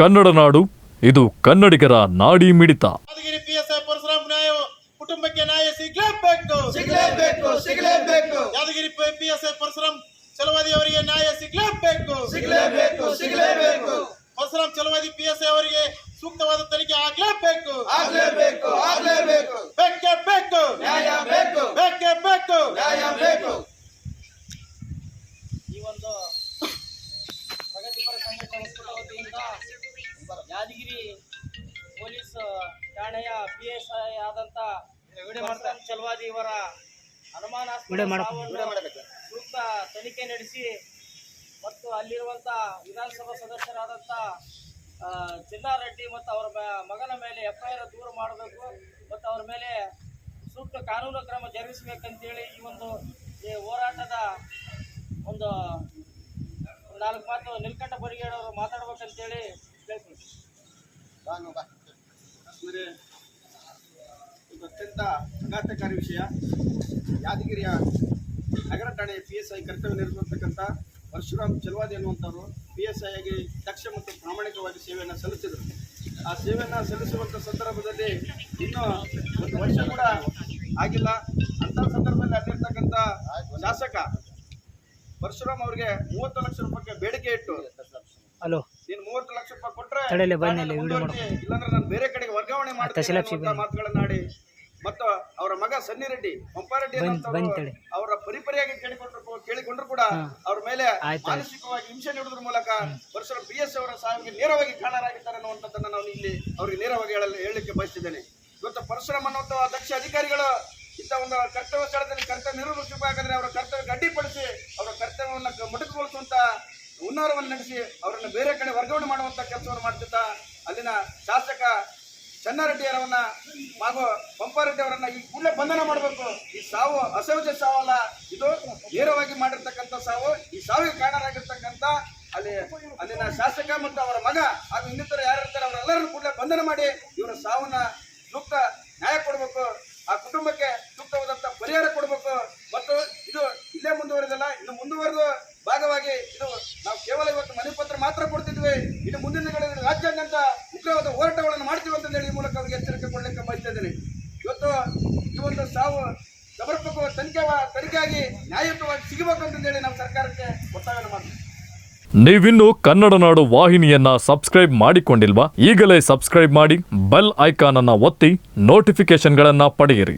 ಕನ್ನಡ ನಾಡು ಇದು ಕನ್ನಡಿಗರ ನಾಡಿ ಮಿಡಿತ. Yadagiri P S I Parashuram ನ್ಯಾಯ ಕುಟುಂಬಕ್ಕೆ ನ್ಯಾಯ ಸಿಗ್ಲೇಬೇಕು. ಸಿಗಲೇಬೇಕು ಸಿಗಲೇಬೇಕು. Yadagiri P S I Parashuram Chalavadi ಅವರಿಗೆ ನ್ಯಾಯ ಸಿಗ್ಲೇಬೇಕು. ಸಿಗಲೇಬೇಕು ಸಿಗಲೇಬೇಕು. Parashuram Chalavadi P S I ಅವರಿಗೆ ಸೂಕ್ತವಾದ ತನಿಖೆ ಆಗ್ಲೇಬೇಕು. ಆಗ್ಲೇಬೇಕು ಆಗ್ಲೇಬೇಕು. ಬೇಕೇ ಬೇಕು. ನ್ಯಾಯ ಬೇಕು. ಬೇಕೆ ಬೇಕು. ನ್ಯಾಯ ಬೇಕು. ಈ ಒಂದು ಪ್ರಗತಿಪರ ಸಂಘಟನೆ ವತಿಯಿಂದ ಯಾದಗಿರಿ ಪೊಲೀಸ್ ಠಾಣೆಯ ಪಿ ಎಸ್ ಐ ಆದಂತ ಪರಶುರಾಮ್ ಚಲವಾದಿ ಇವರ ಅನುಮಾನ ಸೂಕ್ತ ತನಿಖೆ ನಡೆಸಿ ಮತ್ತು ಅಲ್ಲಿರುವಂತ ವಿಧಾನಸಭಾ ಸದಸ್ಯರಾದಂತ ಚಿನ್ನಾರೆಡ್ಡಿ ಮತ್ತು ಅವರ ಮಗನ ಮೇಲೆ ಎಫ್ಐಆರ್ ದೂರ ಮಾಡಬೇಕು ಮತ್ತು ಅವರ ಮೇಲೆ ಸೂಕ್ತ ಕಾನೂನು ಕ್ರಮ ಜರುಗಿಸಬೇಕಂತೇಳಿ ಈ ಒಂದು ಈ ಹೋರಾಟದ ಒಂದು ನಾಲ್ಕು ಮಾತು ನಿಲ್ಕಂಠ ಬರಿಗೇಡವರು ಮಾತಾಡ್ಬೇಕಂತೇಳಿ ಇದು ಅತ್ಯಂತ ಆಘಾತಕಾರಿ ವಿಷಯ. ಯಾದಗಿರಿಯ ನಗರ ಠಾಣೆಯ ಪಿ ಎಸ್ ಐ ಕರ್ತವ್ಯ ನಿರ್ವಹಿಸತಕ್ಕಂಥ ಪರಶುರಾಮ್ ಚಲವಾದಿ ಅನ್ನುವಂಥವ್ರು ಪಿ ಎಸ್ ಐ ಆಗಿ ದಕ್ಷ ಮತ್ತು ಪ್ರಾಮಾಣಿಕವಾಗಿ ಸೇವೆಯನ್ನು ಸಲ್ಲಿಸಿದರು. ಆ ಸೇವೆಯನ್ನು ಸಲ್ಲಿಸುವಂಥ ಸಂದರ್ಭದಲ್ಲಿ ಇನ್ನೂ ಒಂದು ವರ್ಷ ಕೂಡ ಆಗಿಲ್ಲ. ಅಂಥ ಸಂದರ್ಭದಲ್ಲಿ ಅಲ್ಲಿರ್ತಕ್ಕಂಥ ಶಾಸಕ ಪರಶುರಾಮ್ ಅವರಿಗೆ ಮೂವತ್ತು ಲಕ್ಷ ರೂಪಾಯಿಗೆ ಬೇಡಿಕೆ ಇಟ್ಟು ಹಲೋ ನೀನು ಮೂವತ್ತು ಲಕ್ಷ ರೂಪಾಯಿ ಕೊಟ್ರೆ ತಡೆಯಲ್ಲ, ಬನ್ನಿ ವಿಡಿಯೋ ಮುಂದುವರಿಸಿ, ಇಲ್ಲಾಂದ್ರೆ ನಾನು ಬೇರೆ ಕಡೆಗೆ ವರ್ಗಾವಣೆ ಮಾಡ್ತೀನಿ ಮಾತುಗಳನ್ನಾಡಿ ಮತ್ತು ಅವರ ಮಗ ಸನ್ನಿ ರೆಡ್ಡಿ ಪಂಪಾರೆಡ್ಡಿ. ಅವರ ಪರಿಪರಿಯಾಗಿ ಕೇಳಿಕೊಂಡ್ರು ಕೇಳಿಕೊಂಡ್ರು ಕೂಡ ಅವ್ರ ಮೇಲೆ. ಮಾನಸಿಕವಾಗಿ ಹಿಂಸೆ ನೀಡುವುದ್ರ ಮೂಲಕ ವರ್ಷ ಬಿ ಎಸ್ ಅವರ ಸಾವಿಗೆ ನೇರವಾಗಿ ಕಾರಣರಾಗಿದ್ದಾರೆ ಅನ್ನುವಂಥದ್ದನ್ನು ನಾನು ಇಲ್ಲಿ ಅವರಿಗೆ ನೇರವಾಗಿ ಹೇಳಲು ಹೇಳಲಿಕ್ಕೆ ಬಯಸ್ತಿದ್ದೇನೆ. ಇವತ್ತು ಪರಶುರಾಮ್ ಅನ್ನುವಂಥ ದಕ್ಷ ಅಧಿಕಾರಿಗಳು ಇಂಥ ಒಂದು ಕರ್ತವ್ಯ ಸ್ಥಳದಲ್ಲಿ ಕರ್ತವ್ಯ ನಿರ್ವಹಿಸಬೇಕಾದ್ರೆ ಅವರ ಕರ್ತವ್ಯ ಅಡ್ಡಿಪಡಿಸಿ ಅವರ ಕರ್ತವ್ಯವನ್ನು ಮೊಟಕುಗೊಳಿಸುವಂತ ಹುನ್ನಾರವನ್ನು ನಡೆಸಿ ಅವರನ್ನು ಬೇರೆ ಕಡೆ ವರ್ಗಾವಣೆ ಮಾಡುವಂಥ ಕೆಲಸವನ್ನು ಮಾಡ್ತಿದ್ದ ಅಲ್ಲಿನ ಶಾಸಕ ಚನ್ನಾರೆಡ್ಡಿಯವರನ್ನ ಹಾಗೂ ಪಂಪಾರೆಡ್ಡಿ ಅವರನ್ನ ಈ ಕೂಡಲೇ ಬಂಧನ ಮಾಡಬೇಕು. ಈ ಸಾವು ಅಸಹಜ ಸಾವಲ್ಲ ಇದು ನೇರವಾಗಿ ಮಾಡಿರ್ತಕ್ಕಂಥ ಸಾವು. ಈ ಸಾವಿಗೆ ಕಾರಣರಾಗಿರ್ತಕ್ಕಂಥ ಅಲ್ಲಿ ಅಲ್ಲಿನ ಶಾಸಕ ಮತ್ತು ಅವರ ಮಗ ಹಾಗೂ ಇನ್ನಿತರ ಯಾರಿರ್ತಾರೆ ಅವರೆಲ್ಲರನ್ನು ಕೂಡಲೇ ಬಂಧನ ಮಾಡಿ ಇವರ ಸಾವನ್ನ ಸೂಕ್ತ ನ್ಯಾಯ ಕೊಡಬೇಕು. ಆ ಕುಟುಂಬಕ್ಕೆ ಸೂಕ್ತವಾದಂಥ ಪರಿಹಾರ ಕೊಡಬೇಕು. ಮತ್ತು ಇದು ಇಲ್ಲೇ ಮುಂದುವರೆದಲ್ಲ. ಇನ್ನು ಮುಂದುವರೆದು ಭಾಗವಾಗಿ ಇದು ನಾವು ಕೇವಲ ಇವತ್ತು ಮನೆ ಪತ್ರ ಮಾತ್ರ ಕೊಡ್ತಿದ್ವಿ. ಇನ್ನು ಮುಂದಿನ ದಿನಗಳಲ್ಲಿ ರಾಜ್ಯಾದ್ಯಂತ ಉಗ್ರವಾದ ಹೋರಾಟಗಳನ್ನು ಮಾಡ್ತೀವಿ ಅಂತ ಹೇಳಿ ಈ ಮೂಲಕ ಅವರಿಗೆ ಎಚ್ಚರಿಕೆ ಕೊಡಲಿಕ್ಕೆ ಬಯಸ್ತಾ ಇದ್ದೇನೆ. ಇವತ್ತು ಈ ಒಂದು ಸಾವು ಸಮರ್ಪಕ ತನಿಖೆ ತನಿಖೆಯಾಗಿ ನ್ಯಾಯಯುತವಾಗಿ ಸಿಗಬೇಕು ಅಂತಂದೇಳಿ ನಾವು ಸರ್ಕಾರಕ್ಕೆ ಒತ್ತಾಯವನ್ನು ಮಾಡ್ತೀವಿ. ನೀವಿನ್ನೂ ಕನ್ನಡ ನಾಡು ವಾಹಿನಿಯನ್ನ ಸಬ್ಸ್ಕ್ರೈಬ್ ಮಾಡಿಕೊಂಡಿಲ್ವಾ ಈಗಲೇ ಸಬ್ಸ್ಕ್ರೈಬ್ ಮಾಡಿ ಬೆಲ್ ಐಕಾನ್ ಅನ್ನ ಒತ್ತಿ ನೋಟಿಫಿಕೇಶನ್ಗಳನ್ನ ಪಡೆಯಿರಿ.